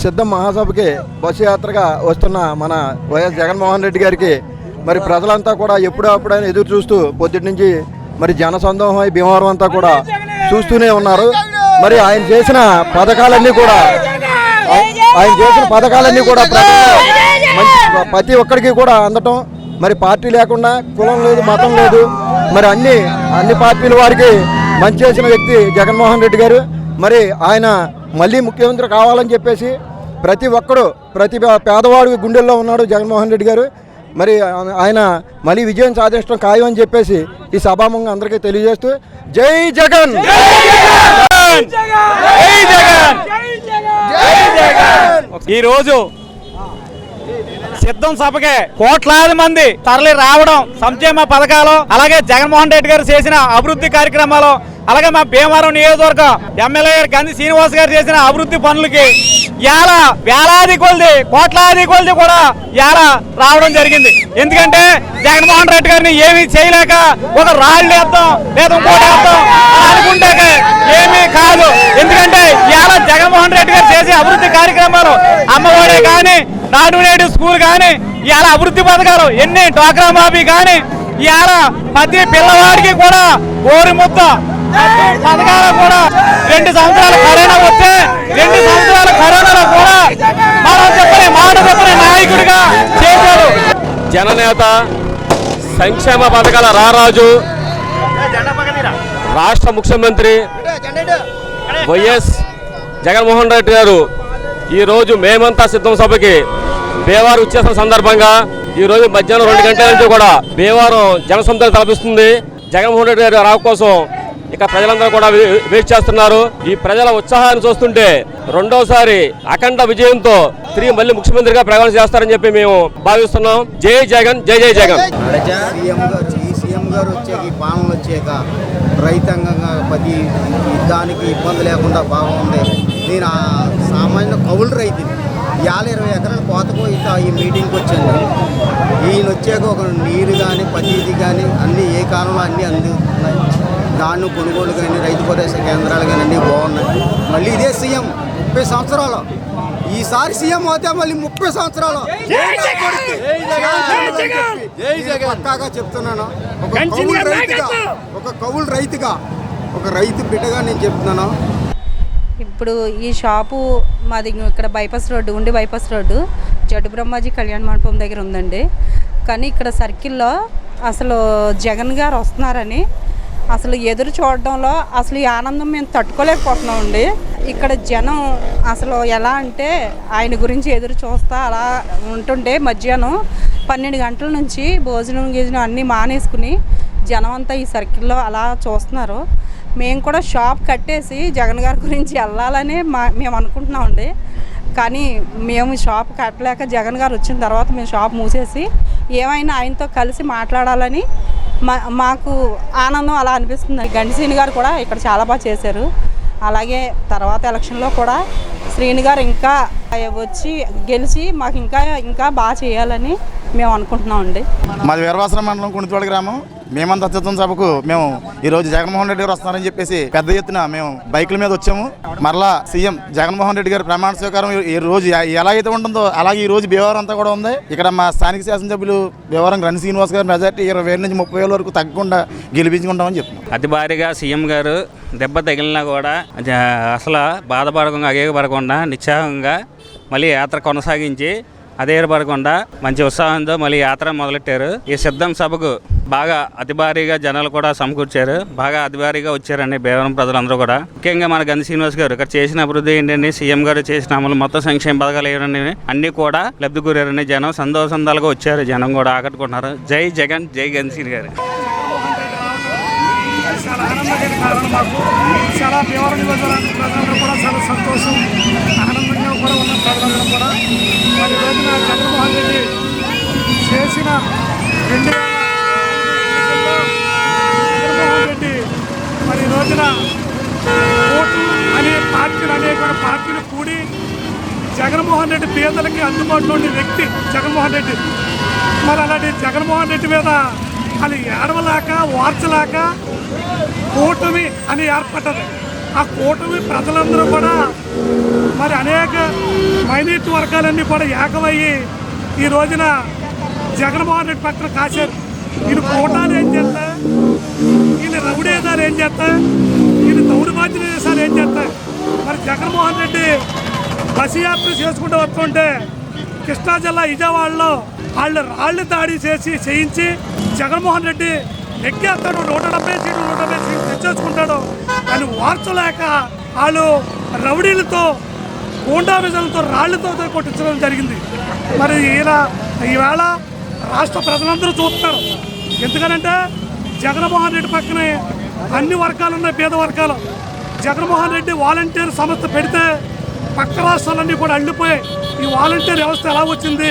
సిద్ధం మహాసభకి బస్సు యాత్రగా వస్తున్న మన వైఎస్ జగన్మోహన్ రెడ్డి గారికి మరి ప్రజలంతా కూడా ఎప్పుడప్పుడైనా ఎదురు చూస్తూ పొద్దుటి నుంచి మరి జన సందోహం భీమవరం అంతా కూడా చూస్తూనే ఉన్నారు. మరి ఆయన చేసిన పథకాలన్నీ కూడా ఆయన చేసిన పథకాలన్నీ కూడా ప్రతి ఒక్కరికి కూడా అందటం. మరి పార్టీ లేకుండా కులం లేదు మతం లేదు. మరి అన్ని అన్ని పార్టీల వారికి మంచి చేసిన వ్యక్తి జగన్మోహన్ రెడ్డి గారు. మరి ఆయన మళ్ళీ ముఖ్యమంత్రి కావాలని చెప్పేసి ప్రతి ఒక్కడు ప్రతి పేదవాడి గుండెల్లో ఉన్నాడు జగన్మోహన్ రెడ్డి గారు. మరి ఆయన మళ్ళీ విజయం సాధించడం ఖాయం అని చెప్పేసి ఈ సభాముఖంగా అందరికీ తెలియజేస్తూ జై జగన్! ఈ రోజు సిద్ధం సభకే కోట్లాది మంది తరలి రావడం సంక్షేమ పథకాలు అలాగే జగన్మోహన్ రెడ్డి గారు చేసిన అభివృద్ధి కార్యక్రమాలు అలాగే మా భీమవరం నియోజకవర్గం ఎమ్మెల్యే గారు గంధి శ్రీనివాస్ గారు చేసిన అభివృద్ధి పనులకి ఇలా వేలాది కొలది కోట్లాది కొలది కూడా ఇలా రావడం జరిగింది. ఎందుకంటే జగన్మోహన్ రెడ్డి గారిని ఏమీ చేయలేక ఒక రాళ్ళు వేద్దాం లేదా ఇంకోటి వేద్దాం అనుకుంటే ఏమీ కాదు. ఎందుకంటే ఇలా జగన్మోహన్ రెడ్డి గారు చేసే అభివృద్ధి కార్యక్రమాలు అమ్మఒడే కానీ నాడు నేడు స్కూల్ కానీ ఇలా అభివృద్ధి పథకాలు ఎన్ని డ్వాక్రా మాఫీ కానీ ఇలా ప్రతి పిల్లవాడికి కూడా ఓరి ముద్ద పథకాలు కూడా రెండు సంవత్సరాలు కరోనా వస్తే రెండు సంవత్సరాల కరోనాలో కూడా మనం చెప్పని మాట చెప్పని నాయకుడిగా చేశారు. జననేత సంక్షేమ పథకాల రారాజు రాష్ట్ర ముఖ్యమంత్రి వైఎస్ జగన్మోహన్ రెడ్డి గారు ఈరోజు మేమంతా సిద్ధం సభకి బేవారు వచ్చేసిన సందర్భంగా ఈరోజు మధ్యాహ్నం రెండు గంటల నుంచి కూడా బేవారం జనసంతలు తలపిస్తుంది. జగన్మోహన్ రెడ్డి గారి రావు కోసం ఇక ప్రజలందరూ కూడా వెయిట్ చేస్తున్నారు. ఈ ప్రజల ఉత్సాహాన్ని చూస్తుంటే రెండోసారి అఖండ విజయంతో తిరిగి మళ్ళీ ముఖ్యమంత్రిగా ప్రయాణం చేస్తారని చెప్పి మేము భావిస్తున్నాం. జై జగన్ జై జై జగన్. సీఎం గారు ఈ సీఎం గారు వచ్చాక ఈ పాలన వచ్చాక రైతాంగంగా ప్రతి ఇబ్బంది లేకుండా బాగుంది. నేను ఆ సామాన్య కౌలు రైతుని. ఇవాళ ఇరవై ఎకరాలు కోతపోయి ఈ మీటింగ్కి వచ్చాను ఈయన వచ్చాక ఒక నీరు కానీ ప్రతిది కానీ అన్నీ ఏ కాలంలో అన్నీ అందుతున్నాయి. దాన్ని కొనుగోలు కానీ రైతు భరోసా కేంద్రాలు కానీ అన్నీ బాగున్నాయి. మళ్ళీ ఇదే సీఎం ముప్పై సంవత్సరాలు. ఈసారి సీఎం అవుతే మళ్ళీ ముప్పై సంవత్సరాలు. పక్కాగా చెప్తున్నాను. ఒక కౌలు రైతుగా ఒక కౌలు రైతుగా ఒక రైతు బిడ్డగా నేను చెప్తున్నాను. ఇప్పుడు ఈ షాపు మాది ఇక్కడ బైపాస్ రోడ్డు ఉండి బైపాస్ రోడ్డు. జడ్డు బ్రహ్మాజీ కళ్యాణ మండపం దగ్గర ఉందండి. కానీ ఇక్కడ సర్కిల్లో అసలు జగన్ గారు వస్తున్నారని అసలు ఎదురు చూడడంలో అసలు ఈ ఆనందం మేము తట్టుకోలేకపోతున్నామండి. ఇక్కడ జనం అసలు ఎలా అంటే ఆయన గురించి ఎదురు చూస్తా అలా ఉంటుంటే మధ్యాహ్నం పన్నెండు గంటల నుంచి భోజనం గీజనం అన్నీ మానేసుకుని జనం అంతా ఈ సర్కిల్లో అలా చూస్తున్నారు. మేము కూడా షాప్ కట్టేసి జగన్ గారి గురించి వెళ్ళాలని మా మేము అనుకుంటున్నామండి. కానీ మేము షాప్ కట్టలేక జగన్ గారు వచ్చిన తర్వాత మేము షాప్ మూసేసి ఏమైనా ఆయనతో కలిసి మాట్లాడాలని మా మాకు ఆనందం అలా అనిపిస్తుంది. గండిసీని గారు కూడా ఇక్కడ చాలా బాగా చేశారు. అలాగే తర్వాత ఎలక్షన్లో కూడా శ్రీని గారు ఇంకా వచ్చి గెలిచి మాకు ఇంకా ఇంకా బాగా చేయాలని మేము అనుకుంటున్నామండి. మాది వీరవాసన మండలం కుణితోడ గ్రామం. మేమంతా అత్యుత్తమ సభకు మేము ఈ రోజు జగన్మోహన్ రెడ్డి గారు వస్తున్నారని చెప్పేసి పెద్ద ఎత్తున మేము బైకుల మీద వచ్చాము. మరలా సీఎం జగన్మోహన్ రెడ్డి గారు ప్రమాణ స్వీకారం ఈ- రోజు ఎలా అయితే ఉంటుందో అలాగే ఈ రోజు భీమవరం అంతా కూడా ఉంది. ఇక్కడ మా స్థానిక శాసనసభ్యులు బీవారం గ్రన్ శ్రీనివాస్ గారు మెజార్టీ ఇరవై వేల నుంచి ముప్పై వేల వరకు తగ్గకుండా గెలిపించుకుంటామని చెప్తున్నాం. అతి భారీగా సీఎం గారు దెబ్బ తగిలినా కూడా అసలు బాధపడకుండా అగేగపడకుండా నిత్సాహంగా మళ్ళీ యాత్ర కొనసాగించి అదేపడకుండా మంచి ఉత్సాహంతో మళ్ళీ యాత్ర మొదలెట్టారు. ఈ సిద్ధం సభకు బాగా అతి భారీగా జనాలు కూడా సమకూర్చారు. బాగా అతి భారీగా వచ్చారండి భీమవరం ప్రజలందరూ కూడా. ముఖ్యంగా మన గంధి శ్రీనివాస్ గారు ఇక్కడ చేసిన అభివృద్ధి ఏంటండి? సీఎం గారు చేసిన అమలు మొత్తం సంక్షేమ పథకాలు ఏంటండి అన్ని కూడా లబ్ధి కూరారని జనం. సంతోషందాలుగా వచ్చారు. జనం కూడా ఆకట్టుకుంటున్నారు. జై జగన్ జై గంధి గారు. చాలా ఆనందకర కారణం మాకు. చాలా భీమవరం నియోజకవర్గ ప్రజలందరూ కూడా చాలా సంతోషం. కూడా ఉన్న ప్రజలందరూ కూడా మరి రోజున చంద్రమోహన్ రెడ్డి చేసిన రెండు చంద్రమోహన్ రెడ్డి మరి రోజున ఓటు అనే పార్టీలు అనేక పార్టీలు కూడి జగన్మోహన్ రెడ్డి పేదలకి అందుబాటులో ఉండే వ్యక్తి జగన్మోహన్ రెడ్డి. మరి అలాంటి జగన్మోహన్ రెడ్డి మీద వాళ్ళు ఏడవలేక వార్చలేక కూటమి అని ఏర్పడ్డది. ఆ కూటమి ప్రజలందరూ కూడా మరి అనేక మైనారిటీ వర్గాలన్నీ కూడా ఏకమయ్యి ఈ రోజున జగన్మోహన్ రెడ్డి పక్కన కాశారు. ఈయన కూటాలు ఏం చేస్తా? ఈయన రౌడేదాలు ఏం చేస్తా? ఈయన దౌర్భాగ్య దేశాలు ఏం చేస్తా? మరి జగన్మోహన్ రెడ్డి బస్సు యాత్ర చేసుకుంటూ వస్తుంటే కృష్ణా జిల్లా విజయవాడలో వాళ్ళు రాళ్ళు దాడి చేసి చేయించి జగన్మోహన్ రెడ్డి ఎక్కేస్తాడు నూట డెబ్బై సీట్లు నూట డెబ్బై సీట్లు తెచ్చేసుకుంటాడు. అని వార్చలేక వాళ్ళు రౌడీలతో గోండా విజయంతో రాళ్ళతో కొట్టించడం జరిగింది. మరి ఈయన ఈవేళ రాష్ట్ర ప్రజలందరూ చూస్తున్నారు. ఎందుకనంటే జగన్మోహన్ రెడ్డి పక్కనే అన్ని వర్గాలు ఉన్నాయి పేద వర్గాలు. జగన్మోహన్ రెడ్డి వాలంటీర్ సంస్థ పెడితే పక్క రాష్ట్రాలన్నీ కూడా అల్లిపోయి ఈ వాలంటీర్ వ్యవస్థ ఎలా వచ్చింది?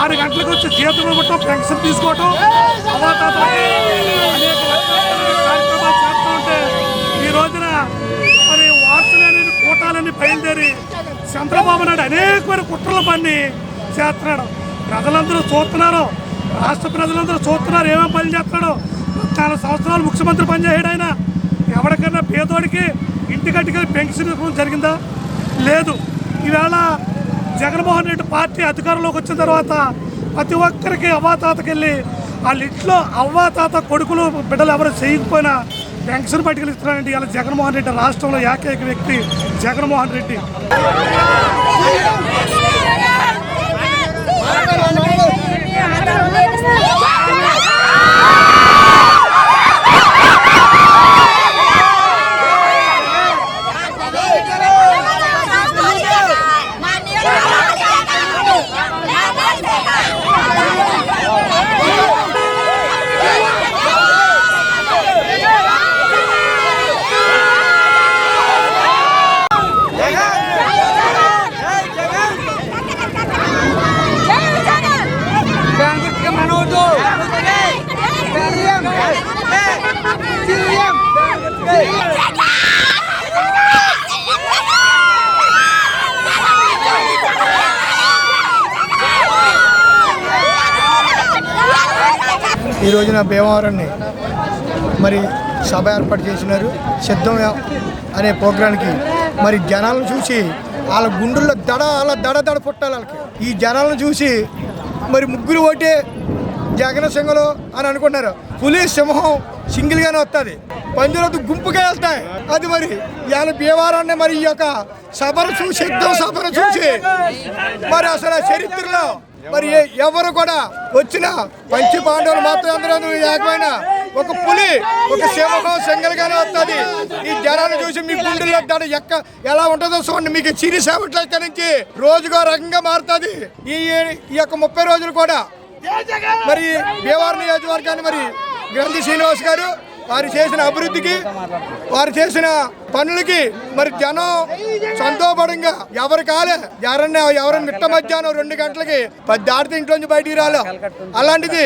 ఆరు గంటలకు వచ్చి జీతం ఇవ్వటం పెన్షన్ తీసుకోవటం. అవాతాతలకి అనేక కార్యక్రమాలు చేస్తూ ఉంటే ఈ రోజున మరి వార్తలని కూటాలని బయలుదేరి చంద్రబాబు నాయుడు అనేకమైన కుట్రలు పని చేస్తున్నాడు. ప్రజలందరూ చూస్తున్నారు. రాష్ట్ర ప్రజలందరూ చూస్తున్నారు ఏమేమి పని చేస్తున్నాడు. నాలుగు సంవత్సరాలు ముఖ్యమంత్రి పనిచేయడు ఆయన. ఎవరికైనా పేదోడికి ఇంటికట్టుకెళ్ళి పెన్షన్ ఇవ్వడం జరిగిందా? లేదు. ఈవేళ జగన్మోహన్ రెడ్డి పార్టీ అధికారంలోకి వచ్చిన తర్వాత ప్రతి ఒక్కరికి అవ్వాతాతకెళ్ళి వాళ్ళ ఇంట్లో అవ్వాతాత కొడుకులు బిడ్డలు ఎవరు చేయకపోయినా పెన్షన్ పట్టుకెళ్ళి ఇస్తున్నారండి ఇలా జగన్మోహన్ రెడ్డి రాష్ట్రంలో ఏకైక వ్యక్తి జగన్మోహన్ రెడ్డి ఈ రోజున భీమవరాన్ని మరి సభ ఏర్పాటు చేసినారు. సిద్ధం అనే ప్రోగ్రాంకి మరి జనాలను చూసి వాళ్ళ గుండెల్లో దడ అలా దడ దడ పుట్టాలి వాళ్ళకి. ఈ జనాలను చూసి మరి ముగ్గురు ఓటే జగన సింగలు అని అనుకుంటున్నారు పులి సింహం సింగిల్గానే వస్తుంది పంజులతో గుంపుగా వెళ్తాయి అది మరి ఇవాళ భీమవరాన్ని మరి ఈ యొక్క సభను చూసి సిద్ధం సభను చూసి మరి అసలు చరిత్రలో మరి ఎవరు కూడా వచ్చిన పంచి పాండవులు మాత్రం అందరూ ఏకమైన ఒక పులి ఒక సింహం సింగల్గానే వస్తుంది ఈ జనాన్ని చూసి మీ గుండెల్లో దాని ఎక్క ఎలా ఉంటుందో చూడండి. మీకు చిరి సేవట్ల నుంచి రోజుకో రకంగా మారుతుంది. ఈ ఈ యొక్క ముప్పై రోజులు కూడా మరి భీమవరం నియోజకవర్గాన్ని మరి గ్రంథి శ్రీనివాస్ గారు వారు చేసిన అభివృద్ధికి వారు చేసిన పనులకి మరి జనం సంతోపడంగా ఎవరు కాలే ఎవరన్నా ఎవరైనా మిట్ట మధ్యాహ్నం రెండు గంటలకి పది ఇంట్లో ఇంట్లోంచి బయటికి రాలే. అలాంటిది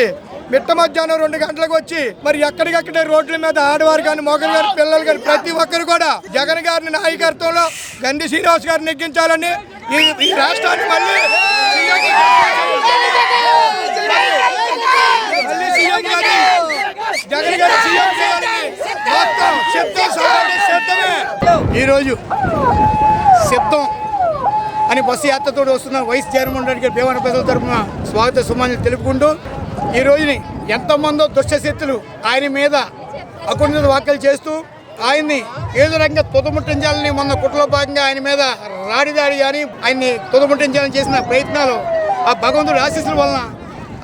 మిట్ట మధ్యాహ్నం రెండు గంటలకు వచ్చి మరి ఎక్కడికక్కడే రోడ్ల మీద ఆడవారు కానీ మొగలు గారు పిల్లలు కానీ ప్రతి ఒక్కరు కూడా జగన్ గారిని నాయకత్వంలో గండి శ్రీనివాస్ గారిని నెగ్గించాలని ఈ ఈ రాష్ట్రాన్ని మళ్ళీ మళ్ళీ సీఎం గారిని. జగన్ గారు సీఎం చేయాలని మొత్తం సిద్ధం సభ సిద్ధమే. ఈరోజు సిద్ధం అని బస్సు యాత్రతో వస్తున్న వైస్ చైర్మన్ రెడ్డి గారి భీమవరం ప్రజల తరఫున స్వాగత సుమాన్ని తెలుపుకుంటూ ఈ రోజుని ఎంతమందో దుష్టశక్తులు ఆయన మీద అకుంఠిత వ్యాఖ్యలు చేస్తూ ఆయన్ని ఏదో రకంగా తుదముట్టించాలని మొన్న కుట్రలో భాగంగా ఆయన మీద రాడిదాడి కానీ ఆయన్ని తుదముట్టించాలని చేసిన ప్రయత్నాలు ఆ భగవంతుడి ఆశీస్సుల వలన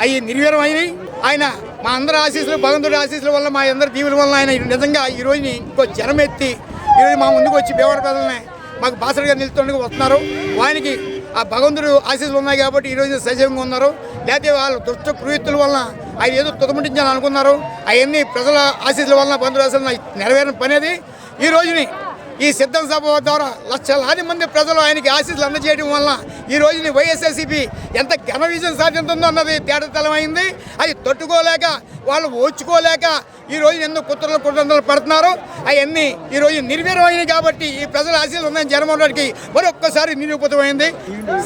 అవి నిర్వీరమైనవి. ఆయన మా అందరి ఆశీస్సులు భగవంతుడి ఆశీస్సుల వల్ల మా అందరి దీవుల వల్ల ఆయన నిజంగా ఈ రోజుని ఇంకో జనం ఎత్తి ఈరోజు మా ముందుకు వచ్చి భీమవర ప్రజల్ని మాకు బాసరిగా నిలుతుండగా వస్తున్నారు. ఆయనకి ఆ భగవంతుడు ఆశీస్సులు ఉన్నాయి కాబట్టి ఈ రోజు సజీవంగా ఉన్నారు. లేకపోతే వాళ్ళ దుష్ట కృత్యుల వలన ఆయన ఏదో తుదముట్టించాలని అనుకున్నారు అవన్నీ ప్రజల ఆశీస్సుల వలన బంధువుల ఆశీస్సుల నెరవేరిన పని అది. ఈ రోజుని ఈ సిద్ధం సభ ద్వారా లక్షలాది మంది ప్రజలు ఆయనకి ఆశీస్సులు అందజేయడం వల్ల ఈ రోజుని వైఎస్ఆర్సీపీ ఎంత ఘన విజయం సాధింతుందో అన్నది తేటతలమైంది అది తట్టుకోలేక వాళ్ళు ఓచుకోలేక ఈ రోజు ఎన్నో కుట్రలు కుట్రలు పడుతున్నారు. అవన్నీ ఈ రోజు కాబట్టి ఈ ప్రజల ఆశీస్సులు ఉన్నాయని జగన్మోహన్ రెడ్డికి మరొక్కసారి నిరూపితమైంది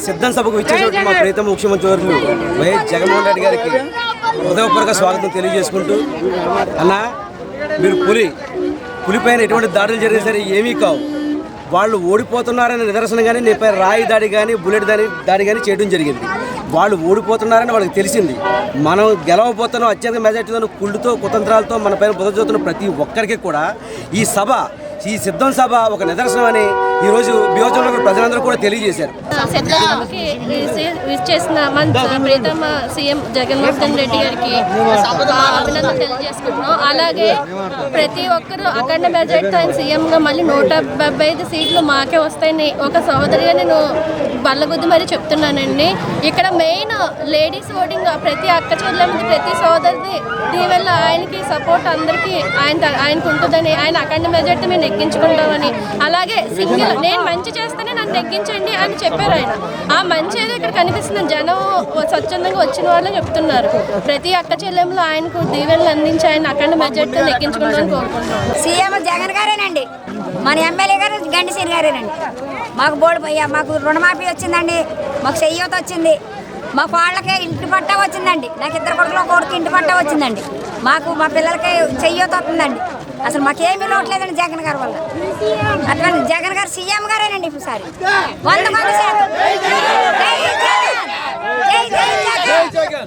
సిద్ధం సభకు మా ప్రీతం ముఖ్యమంత్రి వైఎస్ జగన్మోహన్ రెడ్డి గారికి హృదయపూర్వక స్వాగతం తెలియజేసుకుంటూ అన్న మీరు పులి పులిపైన ఎటువంటి దాడులు జరిగినా సరే ఏమీ కావు. వాళ్ళు ఓడిపోతున్నారనే నిదర్శనం కానీ నీపై రాయి దాడి కానీ బుల్లెట్ దాడి దాడి కానీ చేయడం జరిగింది. వాళ్ళు ఓడిపోతున్నారని వాళ్ళకి తెలిసింది. మనం గెలవబోతున్నాం అత్యంత మెజార్టీతో కుళ్ళుతో కుతంత్రాలతో మన పైన బుధజోతున్న ప్రతి ఒక్కరికి కూడా ఈ సభ ఈ సిద్ధం సభ ఒక నిదర్శనం అని ఈరోజు నియోజకవర్గ ప్రజలందరూ కూడా తెలియజేశారు. సిద్ధంకి చేసిన మన ప్రీతమ సీఎం జగన్మోహన్ రెడ్డి గారికి ఆ అభినందన తెలియజేసుకుంటున్నాం. అలాగే ప్రతి ఒక్కరూ అఖండ మెజార్టీతో ఆయన సీఎంగా మళ్ళీ నూట డెబ్బై ఐదు సీట్లు మాకే వస్తాయని ఒక సహోదరిగా నేను బల్లగుద్ది మరి చెప్తున్నానండి. ఇక్కడ మెయిన్ లేడీస్ ఓటింగ్ ప్రతి అక్క చెల్లెమ్మది ప్రతి సోదరిది దీనివల్ల ఆయనకి సపోర్ట్ అందరికీ ఆయన ఆయనకు ఉంటుందని ఆయన అఖండ మెజార్టీ మేము నెగ్గించుకుంటామని. అలాగే సింగిల్ నేను మంచి చేస్తేనే నన్ను తగ్గించండి అని చెప్పారు ఆయన. ఆ మంచి ఏదో ఇక్కడ కనిపిస్తుంది. జనం స్వచ్ఛందంగా వచ్చిన వాళ్ళని చెప్తున్నారు. ప్రతి అక్క చెల్లెంలో ఆయనకు దీవెనలు అందించి ఆయన అఖండ మెజార్టీ నెగ్గించుకుంటామని కోరుకుంటున్నాను. సీఎం జగన్ గారేనండి. మన ఎమ్మెల్యే గారు గండిసీని గారేనండి. మాకు బోర్డు పోయా మాకు రుణమాఫీ వచ్చిందండి. మాకు చెయ్యత వచ్చింది. మా వాళ్ళకి ఇంటి పట్టా వచ్చిందండి. నాకు ఇద్దరు కొడుకులు కొడుకు ఇంటి పట్టా వచ్చిందండి. మాకు మా పిల్లలకి చెయ్యత వస్తుందండి. అసలు మాకేమీ లోట్లేదండి జగన్ గారు వల్ల. అటువంటి జగన్ గారు సీఎం గారేనండి ఈసారి. వంద మంది